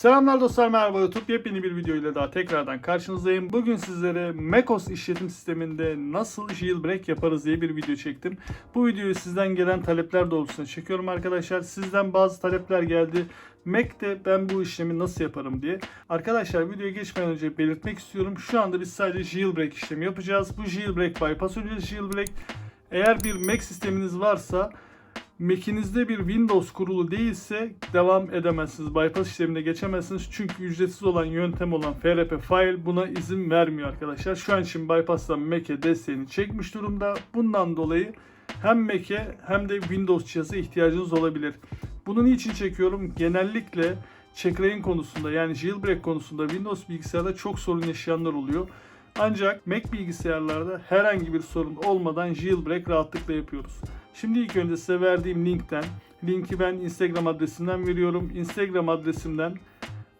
Selamlar dostlar merhaba YouTube yepyeni bir video ile daha tekrardan karşınızdayım. Bugün sizlere macOS işletim sisteminde nasıl jailbreak yaparız diye bir video çektim. Bu videoyu sizden gelen talepler doğrultusunda çekiyorum arkadaşlar. Sizden bazı talepler geldi. Mac'te ben bu işlemi nasıl yaparım diye. Arkadaşlar videoya geçmeden önce belirtmek istiyorum. Şu anda biz sadece jailbreak işlemi yapacağız. Bu jailbreak bypass öncesi jailbreak. Eğer bir Mac sisteminiz varsa Mac'inizde bir Windows kurulu değilse devam edemezsiniz. Bypass işlemine geçemezsiniz. Çünkü ücretsiz olan yöntem olan FRP file buna izin vermiyor arkadaşlar. Şu an için Bypass'tan Mac'e desteğini çekmiş durumda. Bundan dolayı hem Mac'e hem de Windows cihazı ihtiyacınız olabilir. Bunu niçin çekiyorum? Genellikle checkrain konusunda yani jailbreak konusunda Windows bilgisayarda çok sorun yaşayanlar oluyor. Ancak Mac bilgisayarlarda herhangi bir sorun olmadan jailbreak rahatlıkla yapıyoruz. Şimdi ilk önce size verdiğim linkten, linki ben Instagram adresimden veriyorum. Instagram adresimden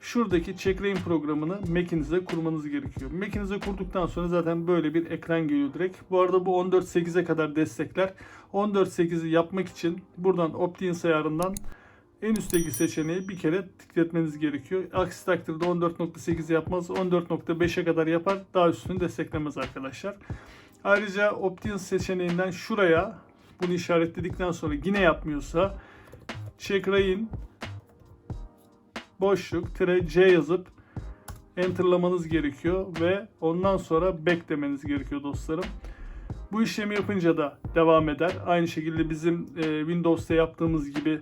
şuradaki Checkrain programını Mac'inize kurmanız gerekiyor. Mac'inize kurduktan sonra zaten böyle bir ekran geliyor direkt. Bu arada bu 14.8'e kadar destekler. 14.8'i yapmak için buradan Optins ayarından en üstteki seçeneği bir kere tıklatmanız gerekiyor. Aksi takdirde 14.8 yapmaz. 14.5'e kadar yapar. Daha üstünü desteklemez arkadaşlar. Ayrıca Optins seçeneğinden şuraya bunu işaretledikten sonra yine yapmıyorsa Checkrain boşluk tire C yazıp enterlamanız gerekiyor ve ondan sonra back demeniz gerekiyor dostlarım. Bu işlemi yapınca da devam eder. Aynı şekilde bizim e, Windows'ta yaptığımız gibi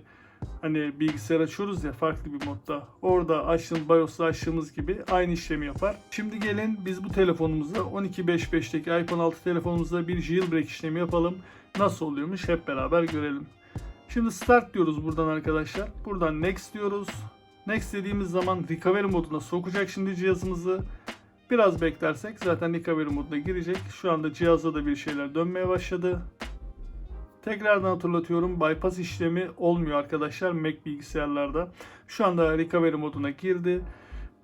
hani bilgisayar açıyoruz ya farklı bir modda. Orada açtığımız BIOS'ta açtığımız gibi aynı işlemi yapar. Şimdi gelin biz bu telefonumuzda 1255'teki iPhone 6 telefonumuzda bir jailbreak işlemi yapalım. Nasıl oluyormuş hep beraber görelim. Şimdi start diyoruz buradan arkadaşlar. Buradan next diyoruz. Next dediğimiz zaman recovery moduna sokacak şimdi cihazımızı. Biraz beklersek zaten recovery moduna girecek. Şu anda cihazda da bir şeyler dönmeye başladı. Tekrardan hatırlatıyorum bypass işlemi olmuyor arkadaşlar Mac bilgisayarlarda. Şu anda recovery moduna girdi.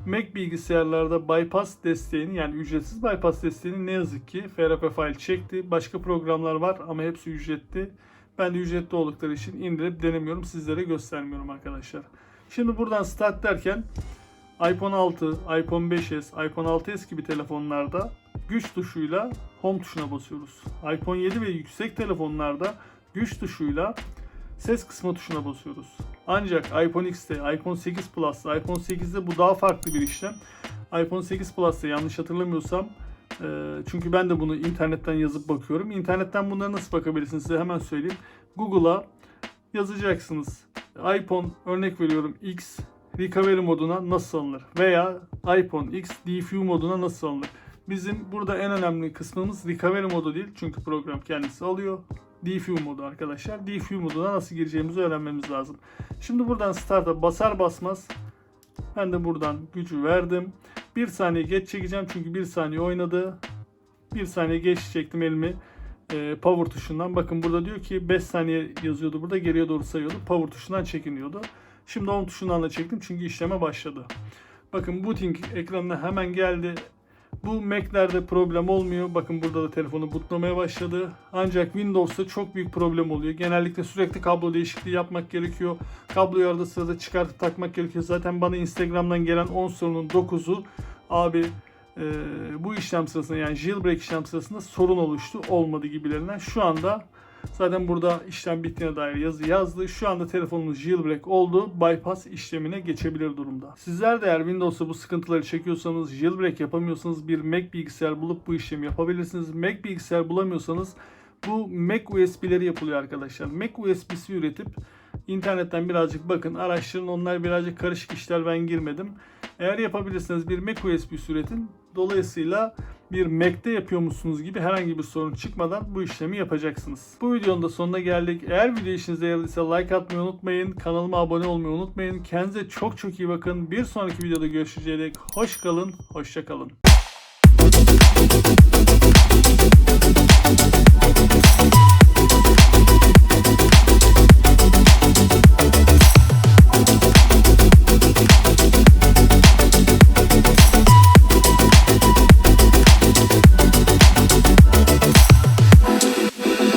Mac bilgisayarlarda bypass desteğini yani ücretsiz bypass desteğini ne yazık ki FRP file çekti. Başka programlar var ama hepsi ücretli. Ben de ücretli oldukları için indirip denemiyorum. Sizlere göstermiyorum arkadaşlar. Şimdi buradan start derken iPhone 6, iPhone 5s, iPhone 6s gibi telefonlarda güç tuşuyla home tuşuna basıyoruz. iPhone 7 ve yüksek telefonlarda güç tuşuyla ses kısma tuşuna basıyoruz. Ancak iPhone X'te, iPhone 8 Plus'ta, iPhone 8'de bu daha farklı bir işlem. iPhone 8 Plus'ta yanlış hatırlamıyorsam e, çünkü ben de bunu internetten yazıp bakıyorum. İnternetten bunları nasıl bakabilirsiniz size hemen söyleyeyim. Google'a yazacaksınız. iPhone örnek veriyorum X recovery moduna nasıl alınır? Veya iPhone X DFU moduna nasıl alınır? Bizim burada en önemli kısmımız recovery modu değil. Çünkü program kendisi alıyor. DFU modu arkadaşlar. DFU moduna nasıl gireceğimizi öğrenmemiz lazım. Şimdi buradan start'a basar basmaz ben de buradan gücü verdim. Bir saniye geç çekeceğim çünkü bir saniye oynadı. Bir saniye geç çektim elimi e, power tuşundan. Bakın burada diyor ki 5 saniye yazıyordu burada geriye doğru sayıyordu. Power tuşundan çekiniyordu. Şimdi 10 tuşundan da çektim çünkü işleme başladı. Bakın booting ekranına hemen geldi. Bu Mac'lerde problem olmuyor. Bakın burada da telefonu bootlamaya başladı. Ancak Windows'ta çok büyük problem oluyor. Genellikle sürekli kablo değişikliği yapmak gerekiyor. Kabloyu arada sırada çıkartıp takmak gerekiyor. Zaten bana Instagram'dan gelen 10 sorunun 9'u abi e, bu işlem sırasında yani jailbreak işlem sırasında sorun oluştu olmadı gibilerinden. Şu anda zaten burada işlem bittiğine dair yazı yazdı. Şu anda telefonunuz jailbreak oldu. Bypass işlemine geçebilir durumda. Sizler de eğer Windows'ta bu sıkıntıları çekiyorsanız jailbreak yapamıyorsanız bir Mac bilgisayar bulup bu işlemi yapabilirsiniz. Mac bilgisayar bulamıyorsanız bu Mac USB'leri yapılıyor arkadaşlar. Mac USB'si üretip internetten birazcık bakın araştırın onlar birazcık karışık işler ben girmedim. Eğer yapabilirseniz bir Mac USB'si üretin. Dolayısıyla bir Mac'te yapıyormuşsunuz gibi herhangi bir sorun çıkmadan bu işlemi yapacaksınız. Bu videonun da sonuna geldik. Eğer video işinize yaradıysa like atmayı unutmayın. Kanalıma abone olmayı unutmayın. Kendinize çok çok iyi bakın. Bir sonraki videoda görüşeceğiz hoş kalın, hoşça kalın.